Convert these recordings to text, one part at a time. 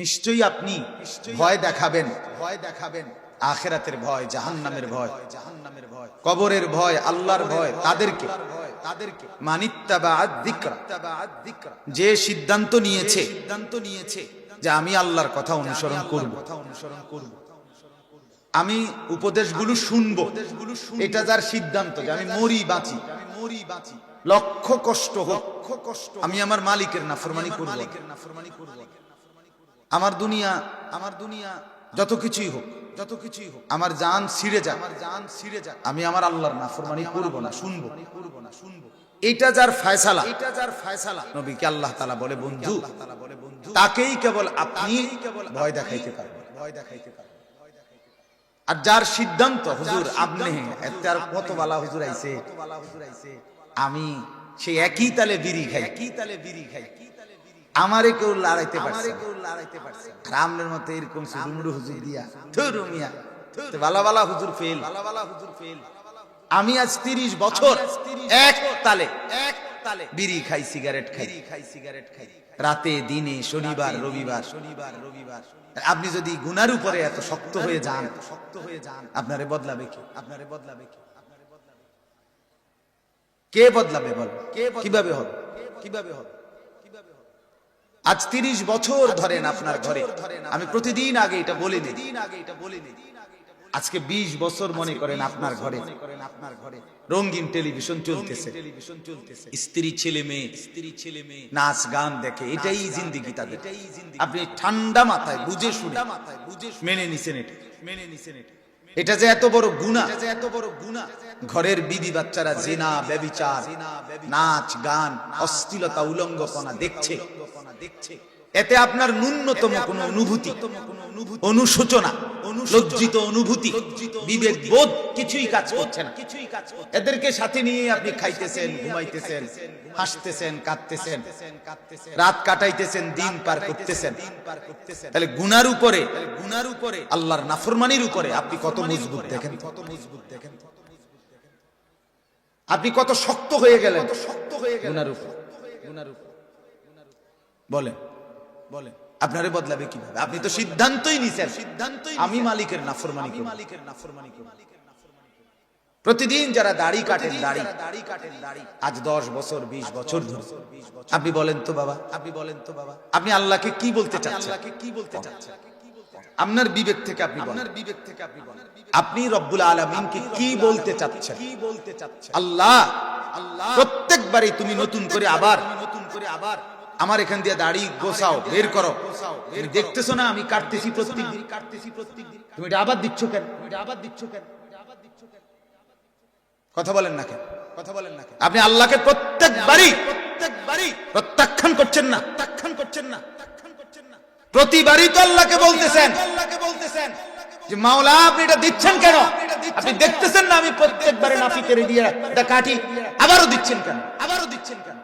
নিশ্চয়ই আপনি ভয় দেখাবেন। ভয় দেখাবেন। আখেরাতের ভয় জাহান্নামের ভয়। জাহান্নামের ভয়। কবরের ভয় আল্লাহর ভয় তাদেরকে। তাদেরকে। যে সিদ্ধান্ত নিয়েছে সিদ্ধান্ত নিয়েছে যে আমি আল্লাহর কথা অনুসরণ করব। কথা অনুসরণ করব। আমি উপদেশগুলো শুনব। এটা যার সিদ্ধান্ত যে আমি মরি বাঁচি। আমি মরি বাঁচি। লক্ষ কষ্ট হোক। কষ্ট আমি আমার মালিকের নাফরমানি করব। মালিকের নাফরমানি করব। আমার দুনিয়া আমার দুনিয়া যত কিছুই হোক যত কিছুই হোক আমার জান ছিঁড়ে যাক আমার জান ছিঁড়ে যাক আমি আমার আল্লাহর নাফরমানি করব না শুনব। করব না শুনব এটা যার ফায়সালা এটা যার ফয়সালা। নবীকে আল্লাহ তাআলা বলে বন্ধু আল্লাহ তাআলা বলে বন্ধু তাকেই কেবল আপনি কেবল ভয় দেখাইতে পারবেন। ভয় দেখাইতে পারবেন। আর যার সিদ্ধান্ত হুজুর আপনি আর কত বালা হুজুর আইছে? আমি সেই একই তালে বিড়ি খাই। একই তালে বিড়ি খাই। আমারে কেউ লড়াইতে পারছে আর আমনের মতো এরকম সুডুমুডু হুজুর দিয়া। থুরু মিয়া তো বালা বালা হুজুর ফেল। বালা বালা হুজুর ফেল। আমি আজ তিরিশ বছর এক তালে এক তালে বিড়ি খাই সিগারেট খাই। খাই সিগারেট খাই। রাতে দিনে শনিবার রবিবার। শনিবার রবিবার। আপনি যদি গুনার উপরে এত শক্ত হয়ে যান শক্ত হয়ে যান আপনারে বদলাবে কি? আপনারে বদলাবে কি? কে? বদলাবে বল? কে কীভাবে হবে? কীভাবে হবে? আজ তিরিশ বছর ধরেন আপনার ঘরে। আমি প্রতিদিন আগে এটা বলে বলে আজকে ২০ বছর মনে করেন আপনার ঘরে। আপনার ঘরে। রঙিন টেলিভিশন চলতেছে। টেলিভিশন চলতেছে। স্ত্রী ছেলে মেয়ে। স্ত্রী ছেলে মেয়ে। নাচ গান দেখে এটাই জিন্দিগি তাদের। আপনি ঠান্ডা মাথায় বুঝে শুনে। মাথায় বুঝে মেনে নিছেন এটা। মেনে নিছেন এটা। এটা যে এত বড় গুণা এত বড় গুণা ঘরের বিবি বাচ্চারা জেনা ব্যবিচার নাচ, গান, অশ্লীলতা, উলঙ্গপনা দেখছে দেখছে। এতে আপনার ন্যূনতম কোনো অনুভূতি অনুশোচনা লজ্জিত অনুভূতি বিবেক বোধ কিছুই কাজ করছে না। এদেরকে সাথে নিয়ে আপনি খাইতেছেন ঘুমাইতেছেন হাসতেছেন কাঁদতেছেন রাত কাটাইতেছেন দিন পার করতেছেন। তাহলে গুনার উপরে গুনার উপরে আল্লাহর নাফরমানির উপরে আপনি কত মজবুত দেখেন? কত মজবুত দেখেন? আপনি কত শক্ত হয়ে গেলেন। শক্ত হয়ে গেলেন। গুনার উপর গুনার উপর। বলেন। বলেন আপনারে বদলাবে কীভাবে? আপনি তো সিদ্ধান্তই নিছেন। সিদ্ধান্তই আমি মালিকের নাফরমানি করি মালিকের নাফরমানি প্রতিদিন যারা দাড়ি কাটেন দাড়ি। দাড়ি কাটেন দাড়ি। আজ দশ বছর বিশ বছর ধরে। আপনি বলেন তো বাবা। আপনি বলেন তো বাবা। আপনি আল্লাহকে কি বলতে চাচ্ছেন? আল্লাহকে কি বলতে চাচ্ছেন? আপনার বিবেক থেকে আপনি আপনার বিবেক থেকে আপনি বলেন। আপনি রব্বুল আলমিনকে কি বলতে চাচ্ছেন? কি বলতে চাচ্ছেন? আল্লাহ! আল্লাহ! প্রত্যেকবারই তুমি নতুন করে আবার নতুন করে আবার আমার এখান দিয়ে দাড়ি গোসাও বের করো। দেখতেছো না, আমি কাটতেছি প্রত্যেক দিন। কাটতেছি প্রত্যেক দিন তুমি এটা আবার দিচ্ছ কেন? আবার দিচ্ছ কেন কথা বলেন না কেন? কথা বলেন না কেন? আপনি আল্লাহকে প্রত্যেকবারই প্রত্যেকবারই প্রত্যাখ্যান করছেন না। প্রত্যাখ্যান করছেন না প্রতিবারই তো আল্লাহকে বলতেছেন। আল্লাহকে বলতেছেন যে মাওলা, আপনি এটা দিচ্ছেন কেন? আপনি দেখতেছেন না, আমি প্রত্যেকবারে নাফি করে দিয়ে এটা কাটি আবারও দিচ্ছেন কেন আবারও দিচ্ছেন কেন?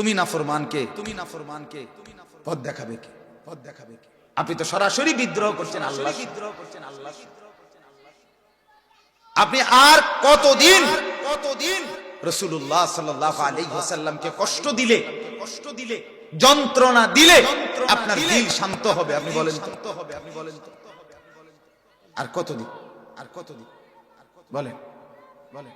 তুমি নাফরমানকে তুমি নাফরমানকে পথ দেখাবে কি? পথ দেখাবে কি? আপনি তো সরাসরি বিদ্রোহ করছেন আল্লাহ বিদ্রোহ করছেন আল্লাহ আপনি আর কতদিন কতদিন রসুল্লাহ সাল্লাহ আলাইসাল্লামকে কষ্ট দিলে কষ্ট দিলে যন্ত্রণা দিলে আপনার দিল শান্ত হবে আপনি বলেন শান্ত হবে আপনি বলেন আর কতদিন? আর কতদিন? বলেন বলেন।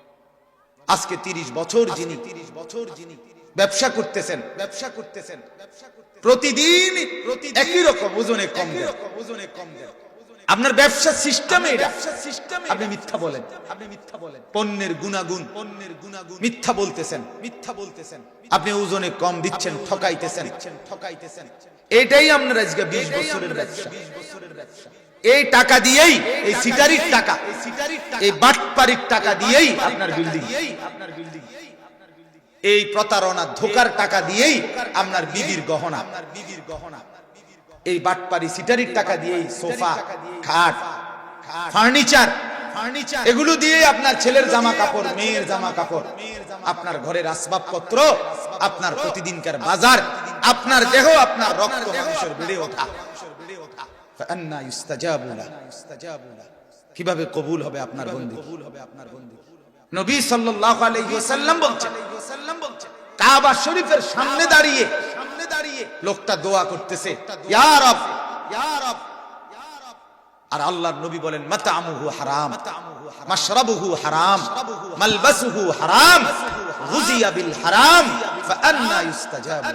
আজকে তিরিশ বছর যিনি তিরিশ বছর যিনি ব্যবসা করতেছেন ব্যবসা করতেছেন প্রতিদিন একই রকম ওজনে কম দেন। ওজনে কম দেন। আপনার ব্যবসা সিস্টেমে ব্যবসা সিস্টেমে আপনি মিথ্যা বলেন। আপনি মিথ্যা বলেন। পণ্যের গুণাগুণ। পণ্যের গুণাগুণ। মিথ্যা বলতেছেন। মিথ্যা বলতেছেন। আপনি ওজনে কম দিচ্ছেন ঠকাইতেছেন। ঠকাইতেছেন। এটাই আপনার আজকে বিশ বছরের ব্যবসা। বিশ বছরের ব্যবসা। এই টাকা দিয়েই এই সিটারির টাকা এই বাটপারির টাকা দিয়েই আপনার বিল্ডিং আপনার বিল্ডিং এই প্রতারণা ধোকার টাকা দিয়েই আপনার বিবির গহনা। বিবির গহনা। এই বাটপারি সিটারির টাকা দিয়েই সোফা খাট ফার্নিচার ফার্নিচার। এগুলো দিয়ে আপনার ছেলের জামা কাপড় মেয়ের জামা কাপড় আপনার ঘরের আসবাবপত্র আপনার প্রতিদিনকার বাজার আপনার দেহ আপনার রক্ত মাংসের বেড়ে ওঠা। কীভাবে কবুল হবে আপনার বন্ধু কবুল হবে আপনার বন্ধু নবী সাল্লাল্লাহু আলাইহি ওয়াসাল্লাম বলছেন, কাবা শরীফের সামনে দাঁড়িয়ে সামনে দাঁড়িয়ে লোকটা দোয়া করতেছে আর আল্লাহর নবী বলেন, মাতামুহু হারাম, মাশরাবুহু হারাম, মালবাসুহু হারাম, গুজিয়া বিল হারাম, ফাআন্না ইউস্তাজাবু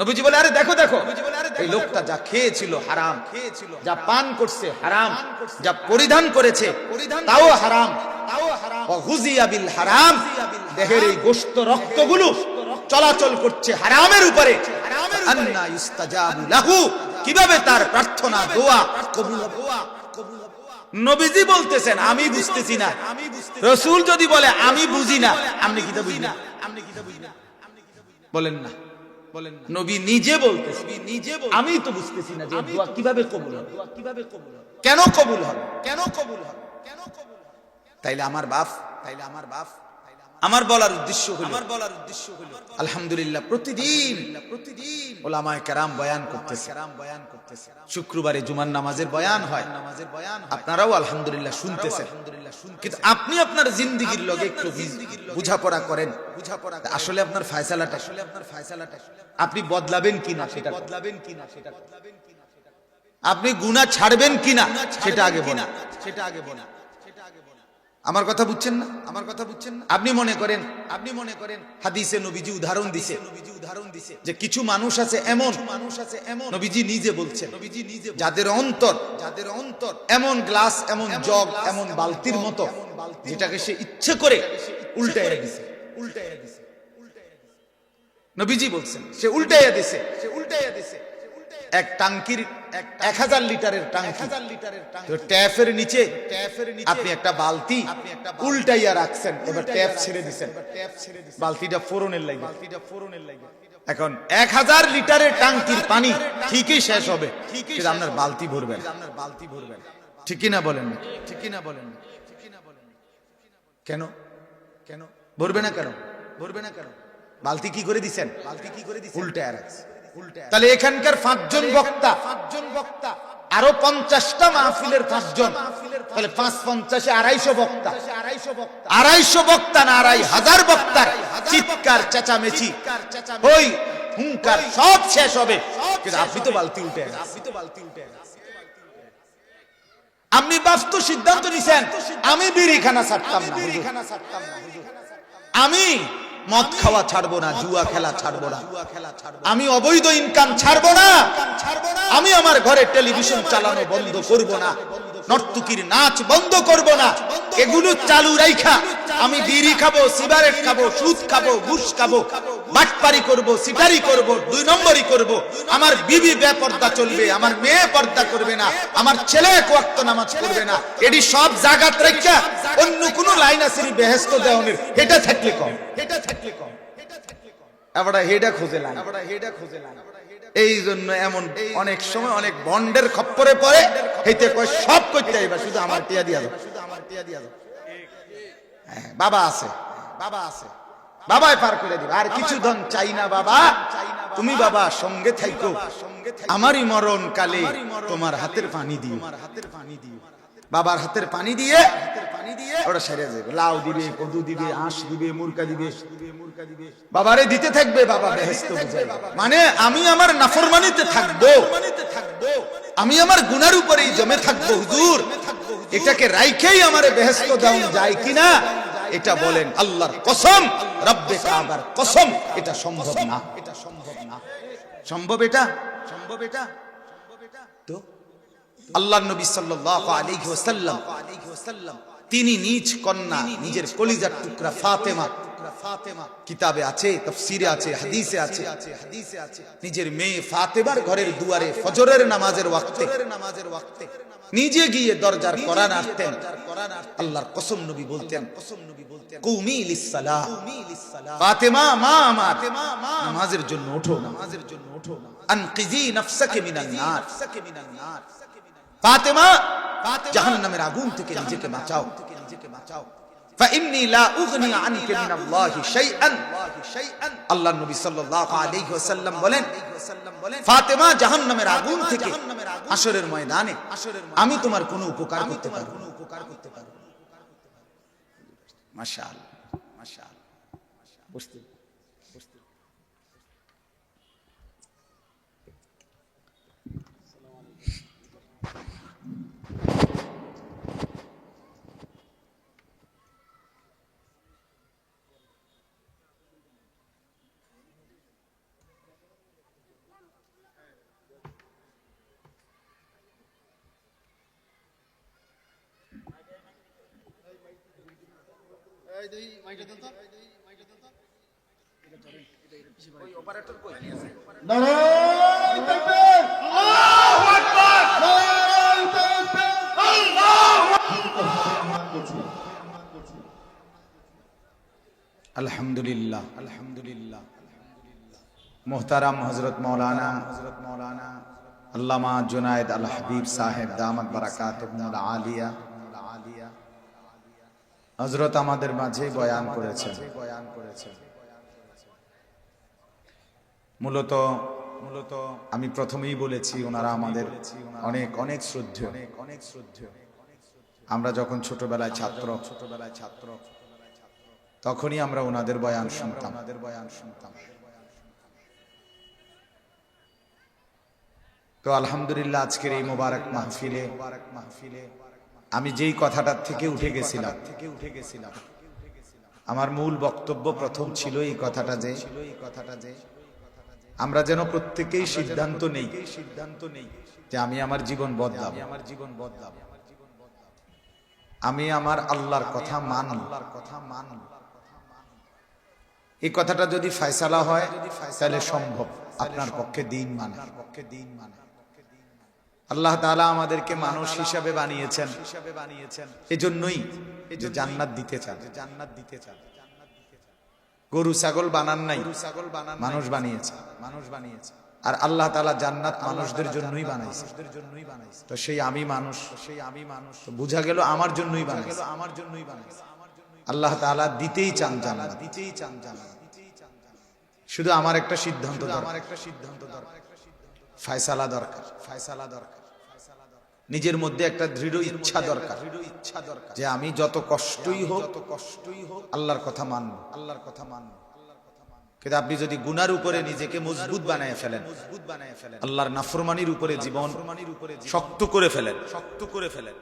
নবীজি বলে আরে দেখো দেখো এই লোকটা যা খেয়েছিল হারাম খেয়েছিল যা পান করছে হারাম যা পরিধান করেছে তাও হারাম। তাও হারাম। গুজিয়া বিল হারাম। দেহের এই গোশত রক্তগুলো চলাচল করছে হারামের উপরে। আন্না ইউস্তাজাবু লাহু। কীভাবে তার প্রার্থনা দোয়া কবুল নবীজি বলতেছেন আমি বুঝতেছি না। রসুল যদি বলে আমি বুঝি না আপনি কি বুঝি না। আপনি কি বুঝি না বলেন না। বলেন নবী নিজে বলতেছে নিজে আমি তো বুঝতেছি না যে দোয়া কীভাবে কবুল হবে কীভাবে কবুল হবে? কেন কবুল হবে? কেন কবুল হবে? কেন কবুল হবে? তাইলে আমার বাপ তাইলে আমার বাপ। আমার বলার উদ্দেশ্য হলো আমার বলার উদ্দেশ্য হলো আলহামদুলিল্লাহ প্রতিদিন প্রতিদিন ওলামায়ে কেরাম বয়ান করতেছে। কেরাম বয়ান করতেছে শুক্রবারে জুমার নামাজের বয়ান হয়। নামাজের বয়ান আপনারাও আলহামদুলিল্লাহ শুনতেছেন। আলহামদুলিল্লাহ কিন্তু আপনি আপনার জিন্দিগির লগে একটু বুঝাপড়া করেন। বুঝাপড়া আসলে আপনার ফায়সালাটা আসলে আপনার ফায়সালাটা আপনি বদলাবেন কিনা সেটা বদলাবেন কিনা সেটা আপনি গুনাহ ছাড়বেন কিনা সেটা আগে বলেন সেটা আগে বলেন। আমার কথা বুঝছেন না? আমার কথা বুঝছেন না? আপনি মনে করেন আপনি মনে করেন হাদিসে নবীজি উদাহরণ দিছে। নবীজি উদাহরণ দিছে। যে কিছু মানুষ আছে এমন মানুষ আছে এমন নবীজি নিজে বলছেন নবীজি নিজে যাদের অন্তর যাদের অন্তর এমন গ্লাস এমন জগ এমন বালতির মতো যেটাকে সে ইচ্ছে করে উল্টাইয়া দিছে। উল্টাইয়া দিছে। নবীজি বলছেন সে উল্টাইয়া দিছে। সে উল্টাইয়া দিছে। এক টাঙ্কির এক হাজার লিটারের টাঙ্কি। ট্যাপের নিচে আপনি একটা বালতি উল্টাইয়া রাখছেন এবার ট্যাপ ছেড়ে দিচ্ছেন বালতিটা ফোরনের লাগে বালতিটা ফোরনের লাগে এখন এক হাজার লিটারের টাঙ্কির পানি ঠিকই শেষ হবে কিন্তু আপনার বালতি ভরবেন। আপনার বালতি ভরবেন। ঠিকই না বলেন না? ঠিকই না বলেন না। ঠিকই না বলেন কেন? কেন? ভরবে না কেন? ভরবে না কেন? বালতি কি করে দিছেন? বালতি কি করে দিছেন? উল্টায় রাখছে। তাহলে এখানকার পাঁচজন বক্তা পাঁচজন বক্তা। আরও পঞ্চাশটা মাহফিলের পাঁচজন। তাহলে পাঁচ পঞ্চাশে আড়াইশো বক্তা। আড়াইশো বক্তা। বক্তা না আড়াই হাজার বক্তার চিৎকার চেঁচামেচি। ওই হুঙ্কার সব শেষ হবে। কিন্তু আপনি তো বালতি উল্টে আপনি তো বালতি উল্টে আপনি বাস্তু সিদ্ধান্ত নিছেন। আমি বিড়িখানা ছাড়তাম না। আমি মদ খাওয়া ছাড়বো না, জুয়া খেলা ছাড়বো না। আমি অবৈধ ইনকাম ছাড়বো না। আমি আমার ঘরে টেলিভিশন চালানো বন্ধ করব না। নর্তুকির নাচ বন্ধ করব না। এগুলো চালু রাইখা। আমি বিড়ি খাব সিগারেট খাব সুদ খাব ঘুষ খাব। বাটপারি করব সিটারি করব দুই নম্বরই করব। আমার বিবি বেপর্দা চলবে আমার মেয়ে পর্দা করবে না আমার ছেলে এক ওয়াক্ত নামাজ পড়বে না। এটি সব জাগাত রেখা অন্য কোন লাইন আছে বেহেস্ত দেওয়ানের? এটা থাকলে কম। এটা থাকলে কম। এটা থাকলে কম। এবার হেডা খোঁজে লাইন। এবার হেডা খোঁজে লাইন। এই জন্য এমন অনেক সময় অনেক বন্ডের খপ্পরে পড়ে হেতে কয় সব করতে আইবা শুধু আমার টিয়া দিয়া দাও। শুধু আমার টিয়া দিয়া দাও। হ্যাঁ, বাবা আছে বাবা আছে। বাবাই পার করে দিবা। আর কিছু ধন চাই না বাবা। তুমি বাবা সঙ্গে থাইকো। আমারই মরণ কালে তোমার হাতের পানি দিও তোমার হাতের পানি দিও। বাবার হাতের পানি দিয়ে ওটা সেরে যাবে। লাউ দিবে কদু দিবে আঁশ দিবে মুরকা দিবে। বাবারে দিতে থাকবে বাবা বেহেস্ত মানে আমি আমার নাফরমানিতে থাকব। আমি আমার গুনার উপরেই জমে থাকব হুজুর। এটাকে রাইখেই আমার বেহেস্ত দেওয়া যায় কিনা এটা বলেন আল্লাহর কসম রব্বে কাবার কসম এটা সম্ভব না। এটা সম্ভব না। সম্ভব এটা? সম্ভব এটা? আল্লাহ নবী সাল্লাল্লাহু আলাইহি ওয়াসাল্লাম তিনি নিজ কন্যা নিজের কলিজার টুকরা ফাতেমা কিতাবে আছে তাফসিরে আছে হাদিসে আছে হাদিসে আছে নিজের মেয়ে ফাতেমার ঘরের দুয়ারে ফজরের নামাজের ওয়াক্তে নামাজের ওয়াক্তে। নিজে গিয়ে দরজার কোরআন আনতেন আল্লাহর কসম নবী বলতেন কসম নবী বলতেন কুমি লিসসালাহ ফাতেমা মা আমার নামাজের জন্য ওঠো। নামাজের জন্য ওঠো। আনকিজি নাফসাকে মিনান নার। ফাতেমা জাহান্নামের আগুন থেকে নিজেকে বাঁচাও। আল্লাহ নবী আমি তোমার কোনো উপকার করতে পারব কোনো উপকার করতে পারব আলহামদুলিল্লাহ আলহামদুলিল্লাহ। মোহতারাম হজরত মৌলানা হজরত মৌলানা আল্লামা জুনায়দ আল হাবিব সাহেব, দামত বারাকাত আলিয়া। হজরত আমাদের মাঝে বয়ান করেছেন বয়ান করেছেন মূলত মূলত আমি প্রথমেই বলেছি, ওনারা আমাদের অনেক অনেক শ্রদ্ধেয় অনেক অনেক শ্রদ্ধেয় আমরা যখন ছোটবেলায় ছাত্র ছোটবেলায় ছাত্র তখনই আমরা ওনাদের বয়ান শুনতাম। ওনাদের বয়ান শুনতাম তো আলহামদুলিল্লাহ, আজকের এই মোবারক মাহফিলে মোবারক মাহফিলে আমি যেই কথাটার থেকে উঠে গেছিলাম থেকে উঠে গেছিলাম আমার মূল বক্তব্য প্রথম ছিল এই কথাটা যে এই কথাটা আমরা যেন প্রত্যেকেই সিদ্ধান্ত নেই সিদ্ধান্ত নেই যে আমি আমার জীবন বদলাম আমার জীবন বদলাম আমি আমার আল্লাহর কথা মান। আল্লাহর কথা মান এই কথাটা যদি ফয়সালা হয়, তাহলে সম্ভব। আপনার পক্ষে দিন মানে পক্ষে দিন মানে। আল্লাহ তাআলা আমাদেরকে মানুষ হিসাবে বানিয়েছেন। হিসাবে বানিয়েছেন এজন্যই জান্নাত দিতে চান জান্নাত দিতে চান। গরু, ছাগল বানান নাই ছাগল বানান মানুষ বানিয়েছে। মানুষ বানিয়েছে আর আল্লাহ তাআলা জান্নাত মানুষদের জন্যই বানাইছে। জন্যই তো সেই আমি মানুষ। সেই আমি মানুষ বোঝা গেল আমার জন্যই বানাইছে। আমার জন্যই বানাইছে আল্লাহ তাআলা দিতেই চান জান্নাত। দিতেই চান জান্নাত শুধু আমার একটা সিদ্ধান্ত আমার একটা সিদ্ধান্ত দরকার ফায়সালা দরকার। ফায়সালা দরকার। নিজের মধ্যে একটা দৃঢ় ইচ্ছা দরকার দৃঢ় ইচ্ছা দরকার যে আমি যত কষ্টই হোক যত কষ্টই হোক আল্লাহর কথা মানব আল্লাহর কথা মানব কিন্তু আপনি যদি গুনার উপরে নিজেকে মজবুত বানায় ফেলেন মজবুত বানায় ফেলেন আল্লাহর নাফরমানির উপরে জীবন উপরে শক্ত করে ফেলেন শক্ত করে ফেলেন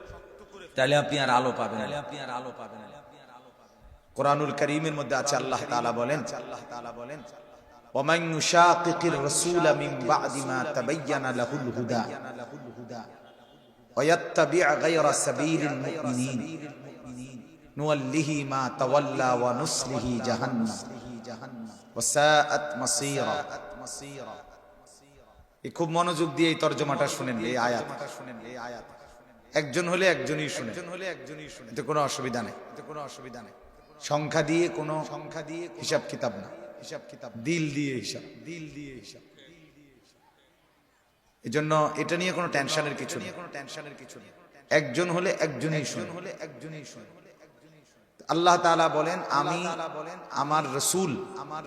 তাহলে আপনি আর আলো পাবেন আপনি আর আলো পাবেন কোরআনুল করিমের মধ্যে আছে আল্লাহ তাআলা বলেন আল্লাহ তাআলা বলেন ومن يشاقق الرسول من بعد ما تبين له الهدى ويتبع غير سبيل المؤمنين نوله ما تولى ونصله جهنم وساءت مصيرا এই খুব মনোযোগ দিয়ে এই তর্জমাটা শুনেন এই আয়াত শুনেন এই আয়াত একজন হলে একজনই শুনে একজন হলে একজনই শুনে এতে কোনো অসুবিধা নেই এতে কোনো অসুবিধা নেই সংখ্যা দিয়ে কোনো সংখ্যা দিয়ে হিসাব কিতাব না হিসাব কিতাব দিল দিয়ে হিসাব দিল দিয়ে হিসাব এজন্য এটা নিয়ে কোনো টেনশনের কিছু নেই কোনো টেনশনের কিছু নেই। একজন হলে একজনই শুনে হলে একজনই শুনে। আল্লাহ তাআলা বলেন, আমি আমার রসুল আমার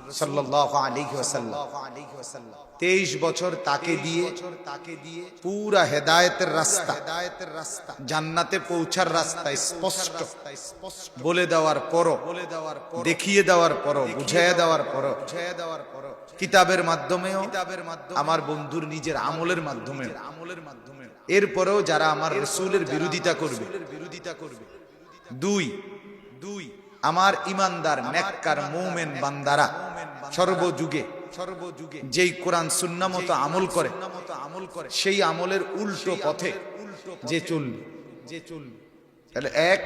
23 বছর তাকে দিয়ে তাকে দিয়ে পুরা হেদায়েতের রাস্তা হেদায়েতের রাস্তা জান্নাতে পৌঁছার রাস্তা স্পষ্ট বলে দেওয়ার পরও বলে দেওয়ার পর দেখিয়ে দেওয়ার পরও বুঝিয়ে দেওয়ার পর বুঝিয়ে দেওয়ার পরও, কিতাবের মাধ্যমেও কিতাবের মাধ্যমে আমার বন্ধুর নিজের আমলের মাধ্যমে আমলের মাধ্যমে এরপরেও যারা আমার রসুলের বিরোধিতা করবে বিরোধিতা করবে, দুই দুই আমার ইমানদার নেককার মুমিন বান্দারা সর্বযুগে সর্বযুগে যেই কোরআন সুন্নাহ মতো আমল করে আমল করে সেই আমলের উল্টো পথে যে চলবে যে চলবে তাহলে এক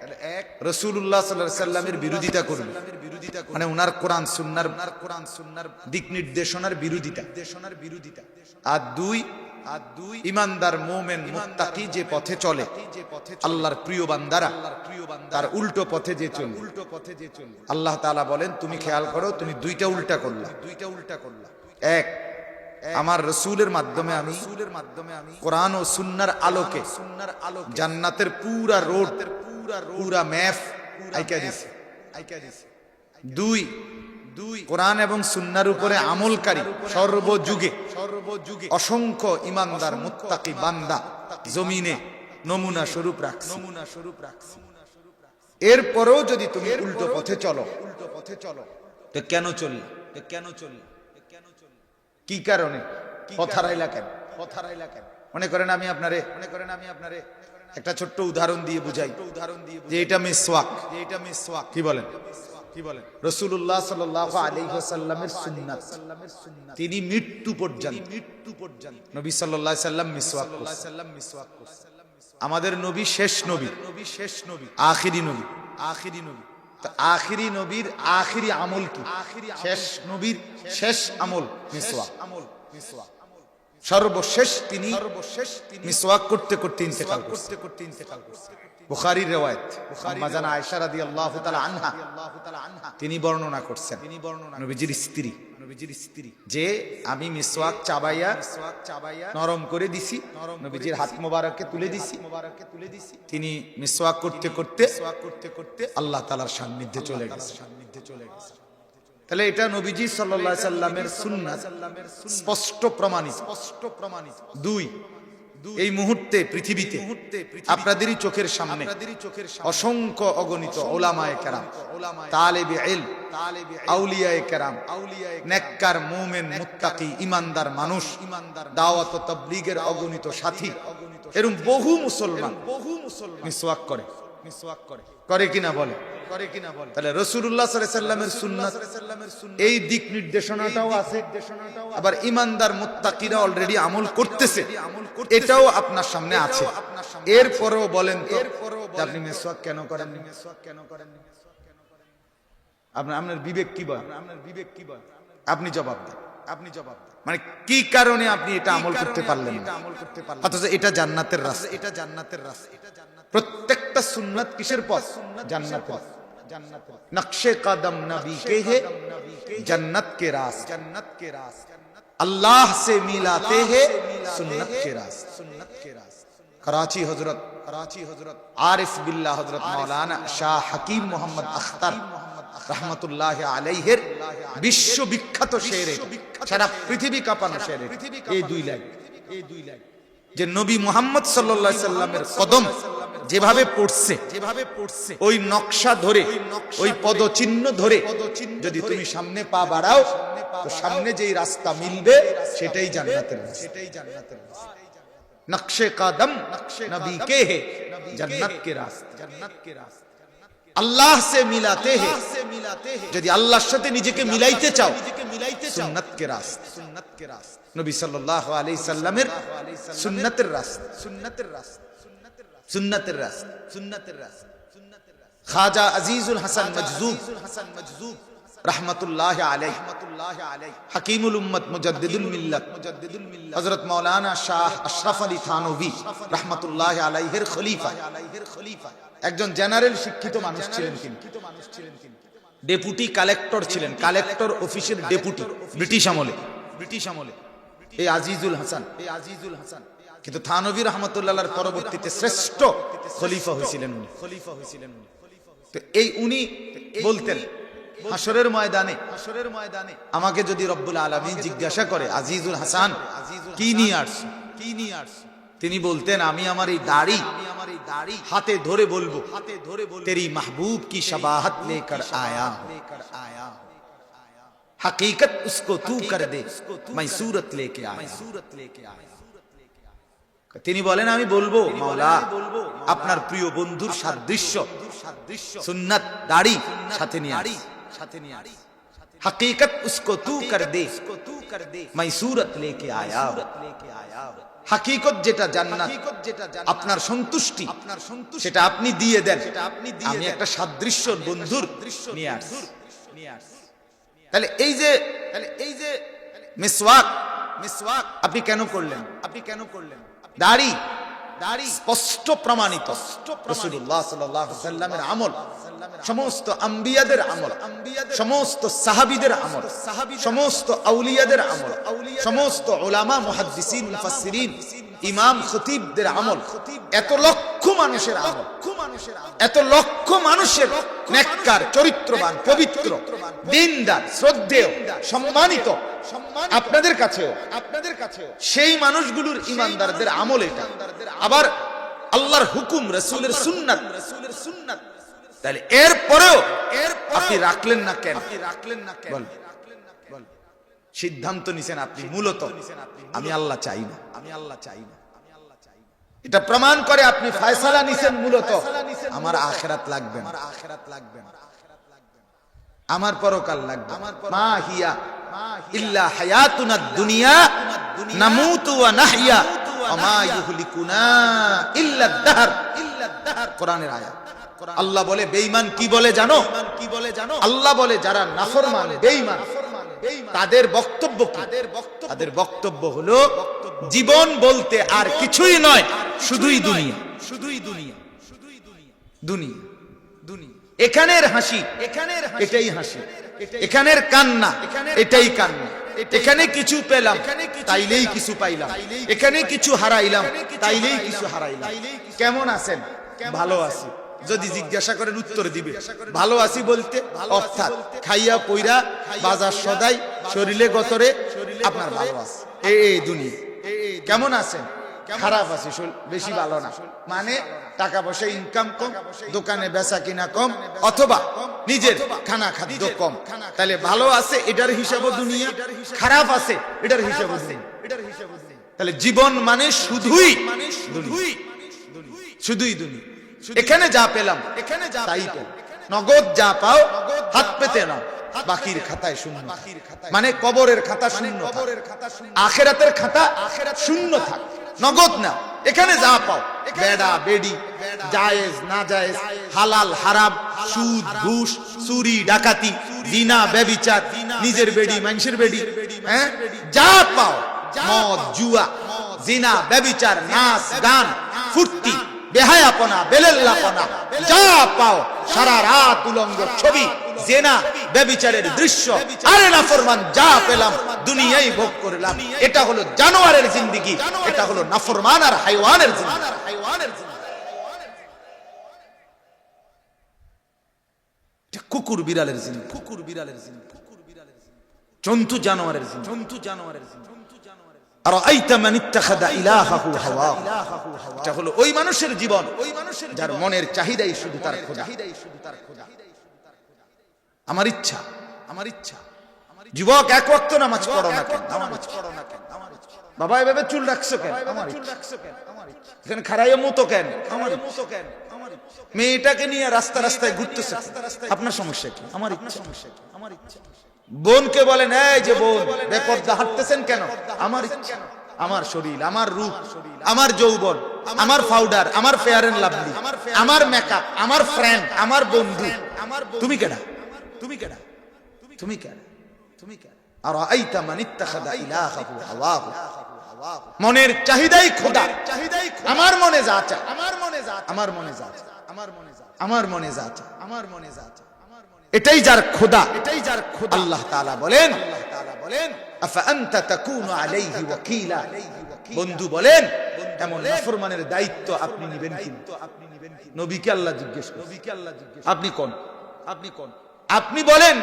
তাহলে এক রসুল্লাহ সাল্লামের বিরোধিতা করবে বিরোধিতা মানে কোরআন সুন্নার কোরআন সুন্নার দিক নির্দেশনার বিরোধিতা। নির্দেশনার বিরোধিতা। আর দুই আর দুই ইমানদার মোমেন মুত্তাকি যে পথে চলে? যে পথে আল্লাহর প্রিয় বান্দারা। তার উল্টো পথে যে চলে। উল্টো পথে যে চলে। আল্লাহ তাআলা বলেন তুমি খেয়াল করো তুমি দুইটা উল্টা করলা। দুইটা উল্টা করলা। এক আমার রসুলের মাধ্যমে আমি রসুলের মাধ্যমে আমি কোরআন ও সুন্নার আলোকে সুন্নার আলোকে জান্নাতের পুরা রোড পুরা পুরা ম্যাপ আইকা দিছে। আইকা দিছে। দুই কোরআন এবং সুন্নার উপরে আমলকারী সর্বযুগে সর্বযুগে অসংখ্য ইমানদার মুত্তাকি বান্দা জমিনে নমুনা স্বরূপ রাখছে। নমুনা স্বরূপ রাখছে। এরপরেও যদি তুমি উল্টো পথে চলো। উল্টো পথে চলো। তো কেন চলল? তো কেন চলল? কেন চলল? কি কারণে? পথারাইলা কেন? পথারাইলা কেন? মনে করেন আমি আপনারে মনে করেন আমি আপনারে একটা ছোট্ট উদাহরণ দিয়ে বুঝাই। উদাহরণ দিয়ে যে এটা মিসওয়াক। যে এটা মিসওয়াক। কি বলেন? কি বলেন? রসুল্লাহ সাল্লাল্লাহু আলাইহি সুন্নাত। তিনি মৃত্যু পর্যন্ত। মৃত্যু পর্যন্ত। নবী সাল্লাল্লাহু সাল্লাম মিসওয়াক সাল্লাম মিসওয়াক আমাদের নবী শেষ নবী। নবী শেষ নবী। আখিরি নবী। আখিরি নবী। আখিরি নবীর আখিরি আমল কি? শেষ নবীর শেষ আমল মিসওয়াক। আমল মিসওয়াক। সর্বশেষ তিনি সর্বশেষ তিনি মিসওয়াক করতে করতে ইন্তেকাল করতে করতে ইন্তেকাল করছে বুখারীর রিওয়ায়াত। আম্মা জানা আয়েশা রাদিয়াল্লাহু তাআলা আনহা। তিনি বর্ণনা করছেন। তিনি বর্ণনা নবীজির স্ত্রী। নবীজির স্ত্রী। যে আমি মিসওয়াক চাবাইয়া মিসওয়াক চাবাইয়া নরম করে দিছি। নবীজির হাত মোবারককে তুলে দিছি। মোবারককে তুলে দিছি। তিনি মিসওয়াক করতে করতে মিসওয়াক করতে করতে আল্লাহ তাআলার সান্নিধ্যে চলে গেছে। সান্নিধ্যে চলে গেছে। তাহলে এটা নবীজি সাল্লাল্লাহু আলাইহি সাল্লামের সুন্নাত। স্পষ্ট প্রমাণিত। স্পষ্ট প্রমাণিত। দুই এই মুহূর্তে পৃথিবীতে আপনাদেরই চোখের সামনে অসংখ্য অগণিত ওলামায় কেরাম তালেবে এল আউলিয়ায় কেরাম নেককার মোমেন মুত্তাকি ইমানদার মানুষ ইমানদার দাওয়াত তবলিগের অগণিত সাথী এরম বহু মুসলমান বহু মুসলমান মিসওয়াক করে। মিসওয়াক করে করে কিনা বলে? করে কিনা বলে। তাহলে আলাইহি সাল্লামের সুন্নাত এই দিক নির্দেশনাটাও আছে। আবার ইমানদার মুত্তাকিরা অলরেডি আমল করতেছে। এটাও আপনার সামনে আছে। এরপরেও বলেন তো আপনি মিসওয়াক কেন করেন মিসওয়াক কেন করেন আপনার আপনার বিবেক কি বলে? আপনার বিবেক কি বলে? আপনি জবাব দেন। আপনি জবাব দেন। মানে কি কারণে আপনি এটা আমল করতে পারলেন না? আমল করতে পারলেন অথচ এটা জান্নাতের রাস্তা। এটা জান্নাতের রাস্তা। প্রত্যেকটা সুন্নাত কিসের পথ জান্নাতের জান্নাতের নকশে কদম নবী কে হে जन्नत के रास जन्नत के रास अल्लाह से मिलाते हैं सुन्नत के रास सुन्नत के रास कराची हजरत कराची हजरत आरिफ बिल्ला हजरत मौलाना शाह हकीम मोहम्मद अख्तर রহমতুল্লাহ আলাইহের বিশ্ববিখ্যাত শেরে সারা পৃথিবী কাঁপানো শেরে এই দুই লাইন এই দুই লাইন যে নবী মোহাম্মদ সাল্লা সাল্লামের কদম যেভাবে পড়ছে যেভাবে পড়ছে ওই নকশা ধরে ওই পদচিহ্ন ধরে যদি তুমি সামনে পা বাড়াও তো সামনে যেই রাস্তা মিলবে সেটাই জান্নাতের সেটাই জান্নাতের নকশে কাদম নবী কে হে? জান্নাত কে রাস্তা? জান্নাত কে রাস্তা? আল্লাহ সে মিলাতে হে। যদি আল্লাহর সাথে নিজেকে মিলাইতে চাও সুন্নাত কে রাস্তা। সুন্নাত কে রাস্তা। নবী সাল্লাল্লাহু আলাইহি সাল্লামের সুন্নাতের রাস্তা। সুন্নাতের রাস্তা। সুন্নাতের রাস্তা। সুন্নাতের রাস্তা। খাজা আজিজুল হাসান মজজুব হাসান মজজুব রহমতুল্লাহ আলাই হাকিমুল উম্মত, মুজাদ্দিদুল মিল্লাত। মুজাদ্দিদুল মিল্লাত হযরত মাওলানা শাহ আশরাফ আলী থানভী, রহমতুল্লাহ আলাইহির খলিফা। আলাইহির খলিফা একজন জেনারেল শিক্ষিত মানুষ ছিলেন তিনি। ডেপুটি কালেক্টর ছিলেন, কালেক্টর অফিসের ডেপুটি ব্রিটিশ আমলে। ব্রিটিশ আমলে এই আজিজুল হাসান। এই আজিজুল হাসান কিন্তু থানভী রহমতুল্লাহর পরবর্তীতে শ্রেষ্ঠ খলিফা হয়েছিলেন উনি খলিফা হয়েছিলেন উনি। তো এই উনি বলতেন হাসরের ময়দানে হাসরের ময়দানে আমাকে যদি রব্বুল আলামিন জিজ্ঞাসা করে আজিজুল হাসান কি নিয়ে আসছো কি নিয়ে আসছো তিনি বলতেন আমি আমার এই দাড়ি আমি আমার এই দাড়ি হাতে ধরে বলবো হাতে ধরে বলবো তেরি মাহবুব কি শবাহত লেকর আয়া লেকর আয়া हकीकत उसको तू कर दे मैं सूरत लेके आया सूरत लेके आया তিনি বলেন আমি বলবো মাওলা আপনার প্রিয় বন্ধুর সাদৃশ্য সুন্নাত দাড়ি সাথে নিয়ে আড়ি সাথে নিয়ে আড়ি हकीकत उसको तू कर दे तू कर दे मैं सूरत लेके आया लेके आया হাকিকত যেটা জান্নাত যেটা আপনার সন্তুষ্টি আপনার সন্তুষ্টি সেটা আপনি দিয়ে দেন সেটা আপনি দিয়ে আমি একটা সাদৃশ্য বন্ধুর নিয়ে আসছি নিয়ে আসছি তাহলে এই যে তাহলে এই যে মিসওয়াক মিসওয়াক আপনি কেন করলেন আপনি কেন করলেন দাড়ি দাড়ি স্পষ্ট প্রমাণিত রাসূলুল্লাহ সাল্লাল্লাহু আলাইহি সাল্লামের আমল সমস্ত আম্বিয়াদের আমল, সমস্ত সাহাবীদের আমল, সমস্ত আউলিয়াদের আমল, সমস্ত মুহাদ্দিসিন, মুফাসসিরিন, ইমাম, খতিবদের আমল, এত লক্ষ মানুষের আমল, এত লক্ষ মানুষের নেককার, চরিত্রবান, পবিত্র, দিনদার, শ্রদ্ধেয়, সম্মানিত, আপনাদের কাছেও আপনাদের কাছেও সেই মানুষগুলোর ইমানদারদের আমল এটা। আবার আল্লাহর হুকুম রসুলের সুন্নাত রসুলের সুন্নাত তাহলে এরপরেও এর আপনি রাখলেন না কেন? আপনি রাখলেন না কেন? সিদ্ধান্ত নিছেন আপনি মূলত। আমি আল্লাহ চাই না। আমি আল্লাহ চাই না। এটা প্রমাণ করে আপনি ফয়সালা নিছেন মূলত। আমার আখেরাত লাগবে আমার আখেরাত লাগবে আমার পরকাল লাগবে আমার মা হিয়া ইল্লা হায়াতুনা দুনিয়া। নামুতু ওয়া নাহইয়া। আমা ইহলিকুনা ইল্লা দাহর ইল্লা দাহর কোরআনের আয়াত। আল্লাহ বলে বেঈমান কি বলে জানো? কি বলে জানো? আল্লাহ বলে যারা নাফরমান বেঈমান তাদের বক্তব্য কি? তাদের বক্তব্য। হলো জীবন বলতে আর কিছুই নয় শুধুই দুনিয়া। শুধুই দুনিয়া। শুধুই দুনিয়া। দুনিয়া। দুনিয়া। এখানের হাসি এখানের এটাই হাসি। এখানের কান্না এটাই কান্না এখানে কিছু পেলাম তাইলেই কিছু পাইলাম। এখানে কিছু হারাইলাম তাইলেই কিছু হারাইলাম। কেমন আছেন? ভালো আছি। যদি জিজ্ঞাসা করেন উত্তর দিবে। ভালো আছি বলতে অর্থাৎ খাইয়া পইরা বাজার সদাই শরীরে গতরে আপনার ভালো আছে। এই এই দুনিয়া। কেমন আছেন? খারাপ আছি বেশি ভালো না। মানে টাকা পয়সা ইনকাম কম দোকানে বেচা কিনা কম অথবা নিজের খানা খাদ্য কম। তাহলে ভালো আছে এটার হিসাবও দুনিয়া। খারাপ আছে এটার হিসাবও তাহলে জীবন মানে শুধুই। শুধুই দুনিয়া। এখানে যা পেলাম এখানে যা তাই পেলাম। নগদ যা পাও হাত পেতে নাও। বাকির খাতায় শূন্য মানে কবরের খাতা শূন্য কবরের খাতা আখেরাতের খাতা শূন্য থাক। নগদ না এখানে যা পাও। বেডা বেডি জায়েজ না জায়েজ। হালাল হারাম সুদ ঘুষ চুরি ডাকাতি জিনা ব্যবিচার নিজের বেডি মানুষের বেডি হ্যাঁ? যা পাও। মদ জুয়া জিনা ব্যবিচার নাচ গান ফুর্তি বেহায়াপনা বেলেল্লাপনা যা পাও সারা রাত উলঙ্গ ছবি জেনা ব্যবিচারের দৃশ্য আরে না ফরমান যা পেলাম দুনিয়াই ভোগ করলাম। এটা হলো জানোয়ারের জিন্দিগি এটা হলো নাফরমান আর হাইওয়ানের জিন্দিগি। কুকুর বিড়ালের জিনিস কুকুর বিড়ালের জিনিস কুকুর বিড়ালের জন্তু জানোয়ারের জিনিস জন্তু জানোয়ারের জিনিস আর এটা হলো ওই মানুষের জীবন ওই মানুষের যার মনের চাহিদাই শুধু তার খোদা আমার ইচ্ছা আমার ইচ্ছা। যুবক এক ওয়াক্ত নামাজ পড়ো না কেন? নামাজ পড়ো না কেন? বাবা এভাবে চুল রাখছো কেন? আমার চুল রাখছো কেন? আমার এখানে মতো কেন? আমার মতো কেন? মেয়েটাকে নিয়ে রাস্তা রাস্তায় ঘুরতেছে আপনার সমস্যা কি? আমার ইচ্ছা। সমস্যা কি? আমার ইচ্ছা। বোনকে বলেন এই যে বোন বেপর্দা হাঁটতেছেন কেন? আমার ইচ্ছা আমার শরীর আমার রূপ আমার যৌবন আমার পাউডার আমার ফেয়ার এন্ড লাভলি আমার মেকআপ আমার ফ্রেন্ড আমার বন্ধু। আমার তুমি কেডা? তুমি কেডা? তুমি কেডা? তুমি কেডা? আর আইতা মান ইত্তাখাদা ইলাহাহু হাওয়াহু। মনের চাহিদাই খোদা। চাহিদাই আমার মনে যা চায়। আমার মনে যা আমার মনে যা আমার মনে যা আমার মনে যা আমার মনে যা এটাই যার খোদা এটাই যার খোদা আল্লাহ তাআলা বলেন আল্লাহ তাআলা বলেন আফা আনতা তাকুনু আলাইহি ওয়াকিলা বন্ধু বলেন এমন নাফরমানের দায়িত্ব আপনি নেবেন কি আপনি নেবেন কি নবীকে আল্লাহ জিজ্ঞেস নবীকে আল্লাহ জিজ্ঞেস আপনি কোন আপনি কোন আপনি বলেন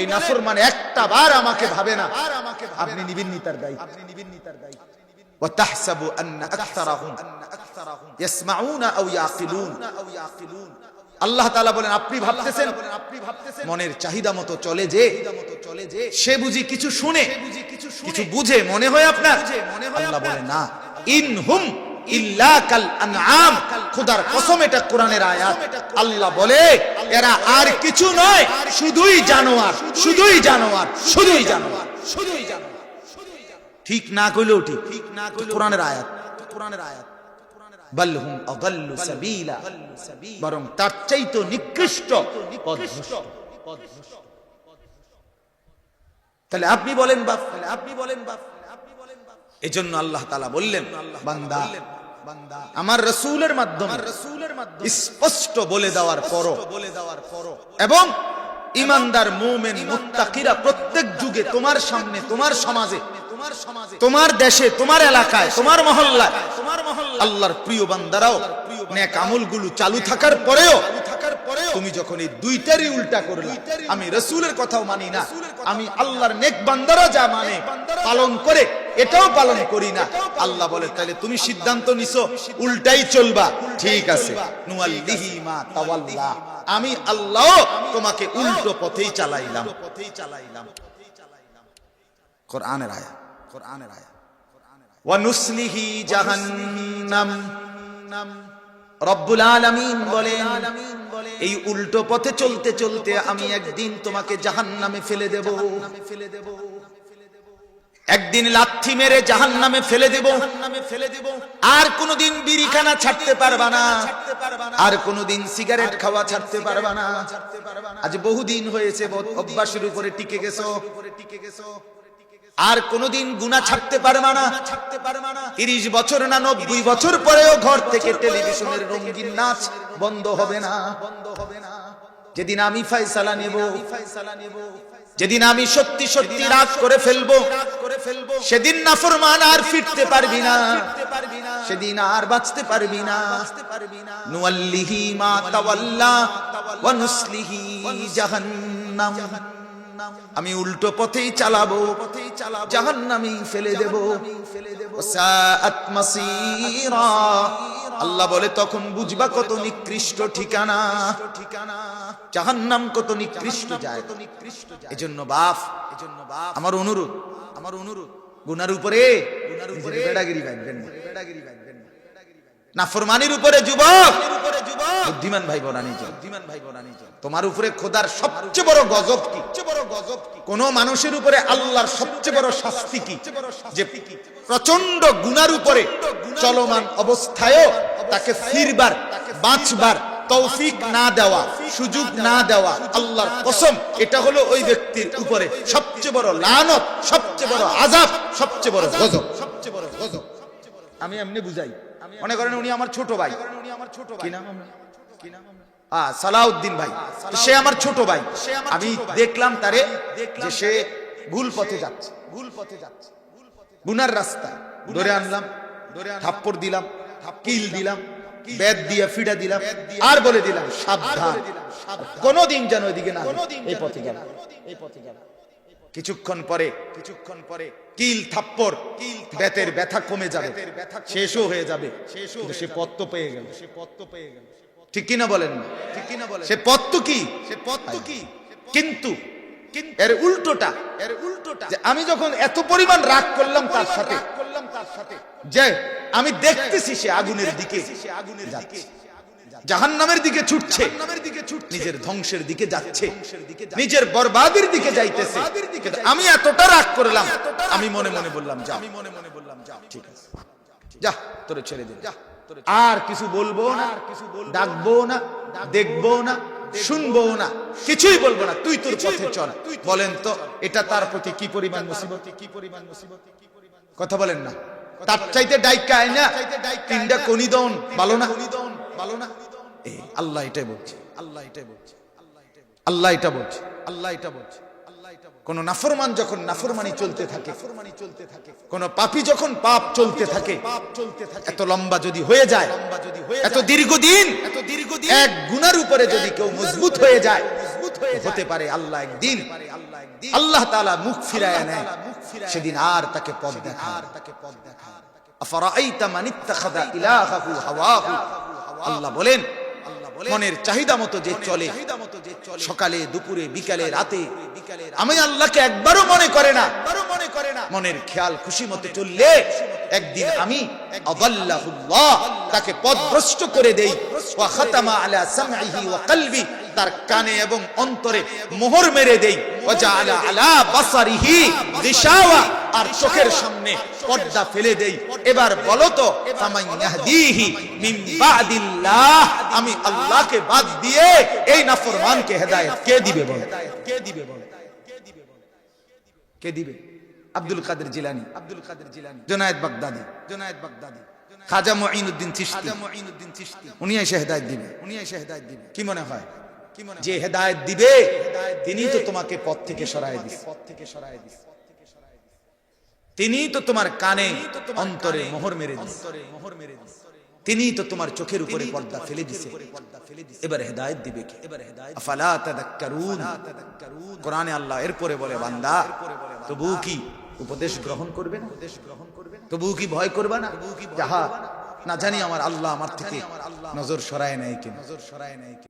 এই নাফরমান একটা বার আমাকে ভাবে না আর আমাকে আপনি নিবেন নি তার দায়িত্ব আপনি নিবেন নি তার দায়িত্ব وتحسب أن أكثرهم يسمعون أو يعقلون আল্লাহ তাআলা বলেন আপনি ভাবতেছেন আপনি ভাবতেছেন মনের চাহিদা মতো চলে যে চলে যে সে বুঝি কিছু শুনে বুঝি কিছু বুঝে মনে হয় আপনার? আল্লাহ বলে না ইনহুম ইল্লা কাল আনআম। খোদার কসম এটা কোরআনের আয়াত। আল্লাহ বলে এরা আর কিছু নয় শুধুই জানোয়ার শুধুই জানোয়ার শুধুই জানোয়ার। শুধুই জানোয়ার ঠিক না কইলেও ঠিক। ঠিক না কইলেও কোরআনের আয়াত কোরআনের আয়াত। বরং তার চাইতো নিকৃষ্ট তাহলে আপনি বলেন বাপ, তাহলে আপনি বলেন বাপ। আল্লাহ বললেন, বান্দা, আমার রাসূলের মাধ্যমে রাসূলের মাধ্যমে স্পষ্ট বলে দেওয়ার পরও বলে দেওয়ার পরও এবং ইমানদার মুমিন, মুত্তাকিরা প্রত্যেক যুগে তোমার সামনে, তোমার সমাজে তোমার সমাজে তোমার দেশে তোমার এলাকায় তোমার মহল্লায় তোমার মহল্লা আল্লাহর প্রিয় বান্দারাও নেক আমলগুলো চালু থাকার পরেও তুমি যখন এই দুইটারই উল্টা করলে আমি রসুলের কথাও মানি না আমি আল্লাহর নেক বান্দারা যা মানে পালন করে এটাও পালন করি না। আল্লাহ বলে তাহলে তুমি সিদ্ধান্ত নিছো উল্টাই চলবা। ঠিক আছে। আমি আল্লাহ তোমাকে উল্টো পথেই চালাইলাম। পথেই চালাইলাম। কোরআনের আয়া কোরআনের আয়া ওয়ানুসলিহি জাহান্নাম। রব্বুল আলামিন বলেন, এই উল্টো পথে চলতে চলতে আমি একদিন তোমাকে জাহান্নামে ফেলে দেব। ফেলে দেব একদিন লাথি মেরে জাহান নামে ফেলে দেব। আর কোনোদিন বিড়িখানা ছাড়তে পারবা না। আর কোনোদিন সিগারেট খাওয়া ছাড়তে পারবা না। আজ বহুদিন হয়েছে অভ্যাসের উপরে টিকে গেছো টিকে গেছো। আর কোনোদিন গুণা ছাড়তে পারবা না। ছাড়তে পারবা না। তিরিশ বছর না নব্বই বছর পরেও ঘর থেকে টেলিভিশনের রঙিন নাচ বন্ধ হবে না। বন্ধ হবে না। যেদিন আমি ফাইসালা নেব ফাইসালা নেব যেদিন আমি সত্যি সত্যি রাগ করে ফেলব সেদিন নাফরমান আর ফিরতে পারবি না। সেদিন আর বাঁচতে পারবি না। নুয়াল্লিহি মা তাওয়াল্লা ওয়া নুসলিহি জাহান্নাম। আমি উল্টো পথেই চালাবো চালাবো। জাহান্নামে ফেলে দেব। আল্লাহ বলে তখন বুঝবা কত নিকৃষ্ট ঠিকানা। ঠিকানা। নিকৃষ্ট যায় কত নিকৃষ্ট যায়। এজন্য বাপ এজন্য বাপ। আমার অনুরোধ আমার অনুরোধ। গুনার উপরে গুনার উপরে। বেড়াগিরি বাঁধবেন না। নাফরমানির উপরে যুবক! বুদ্ধিমান ভাই বোনা নিজে বুদ্ধিমান ভাই বোনা নিজে তোমার উপরে খোদার সবচেয়ে বড় গজব কি? সবচেয়ে বড় গজব কি? কোন মানুষের উপরে আল্লাহর সবচেয়ে বড় শাস্তি কি? যে প্রচণ্ড গুনার উপরে চলমান অবস্থায়ও তাকে ফিরবার বাঁচবার তৌফিক না দেওয়া সুযোগ না দেওয়া আল্লাহর কসম এটা হলো ওই ব্যক্তির উপরে সবচেয়ে বড় লানত সবচেয়ে বড় আজাব সবচেয়ে বড় গজব। সবচেয়ে বড় গজব। আমি এমনি বুঝাই। মনে করেন উনি আমার ছোট ভাই। কি নাম? কি নাম? সালাউদ্দিন ভাই। সে আমার ছোট ভাই। আমি দেখলাম তারে যে সে ভুল পথে যাচ্ছে। ভুল পথে যাচ্ছে। গুনার রাস্তা ধরে আনলাম থাপ্পড় দিলাম কিল দিলাম। বেদ দিয়ে ফিডা দিলাম। আর বলে দিলাম সাবধান। কোনোদিন যেন ওইদিকে না এই পথে গেল এই পথে গেল কিছুক্ষণ পরে কিছুক্ষণ পরে কিল থাপ্পর কিল বেতের ব্যথা কমে যাবে। শেষও হয়ে যাবে। সে পথ তো পেয়ে গেল। সে পথ তো পেয়ে গেল। ঠিক কিনা বলেন? না ঠিক কিনা বলেন? সে পথ তো কি? সে পথ তো কি? কিন্তু এর উল্টোটা এর উল্টোটা। যে আমি যখন এত পরিমাণ রাগ করলাম তার সাথে করলাম তার সাথে। যে আমি দেখতেছি সে আগুনের দিকে সে আগুনের দিকে। জাহান্নামের দিকে ছুটছে। নিজের ধ্বংসের দিকে যাচ্ছে। নিজের বরবাদের দিকে যাইতেছে। আমি এতটা রাগ করলাম আমি মনে মনে বললাম যা আমি মনে মনে বললাম যা ঠিক আছে। যা তোরে ছেড়ে দে। যা আর কিছু বলব না কিছু ডাকবো না দেখব না শুনব না। কিছুই বলব না। তুই তোর পথে চল। বলেন তো এটা তার প্রতি কি পরিমাণ মুসিবত? কি পরিমাণ মুসিবত? কথা বলেন না। তার চাইতে ডাইকা আয় না। তিনটা কনি দন ভালো না। কনিদন ভালো না। এ আল্লাহ এটাই বলছে আল্লাহ এটাই বলছে আল্লাহ এটা বলছে আল্লাহ এটা বলছে কোন নাফরমান যখন নাফরমানি চলতে থাকে চলতে থাকে কোন পাপী যখন পাপ চলতে থাকে পাপ চলতে থাকে এত লম্বা যদি হয়ে যায় লম্বা যদি হয়ে এত দীর্ঘদিন এত দীর্ঘদিন এক গুনার উপরে যদি কেউ মজবুত হয়ে যায় মজবুত হয়ে হতে পারে আল্লাহ একদিন আল্লাহ একদিন আল্লাহ তাআলা মুখ ফিরায় নেয় সেদিন আর তাকে পথ দেখায় আর তাকে পথ দেখায় আফারাআইতা মান ইত্তাখাযা ইলাহাহু হাওয়াহু? আল্লাহ বলেন মনের চাহিদা মতো যে চলে সকালে দুপুরে বিকালে রাতে আমি আল্লাহকে একবারও মনে করে না। মনে মনের খেয়াল খুশি মতো চললে একদিন আমি তাকে পথভ্রষ্ট করে দেই। ওয়া খাতামা আলা সামঈহি ওয়া কলবি তার কানে এবং অন্তরে মোহর মেরে দেই। আলা বাসারিহি গিশাওয়া আর চোখের সামনে পর্দা ফেলে দেই। এবার বলো তো আমি আল্লাহকে বাদ দিয়ে এই নাফরমানকে হেদায়েত কে দিবে বল? কে দিবে বল? কে দিবে? আব্দুল কাদের জিলানী। আব্দুল কাদের জিলানী। জুনায়েদ বাগদাদি। জুনায়েদ বাগদাদি। খাজা মুঈনুদ্দিন চিশতি। মুঈনুদ্দিন চিশতি। উনি এসে হেদায়েত দিবে। উনি এসে হেদায়েত দিবে। কি মনে হয়? কি মনে যে হেদায়েত দিবে তিনি তো তোমাকে পথ থেকে সরায় দিবে পথ থেকে সরায় দিবে তিনি তো তোমার কানে অন্তরে মোহর মেরে অন্তরে মোহর মেরে তিনি তো তোমার চোখের উপরে পর্দা ফেলে দিছে এবার হেদায়েত দিবে কে? এবার হেদায়েত আফালা তাদাক্কারুন। কোরআনে আল্লাহ এরপরে বলে বান্দা তবু কি উপদেশ গ্রহণ করবে না? উপদেশ গ্রহণ করবে না। তবু কি ভয় করবে না? তবু যাহা না? জানি আমার আল্লাহ আমার থেকে নজর সরায় নাই কি নজর সরায় নেয় কি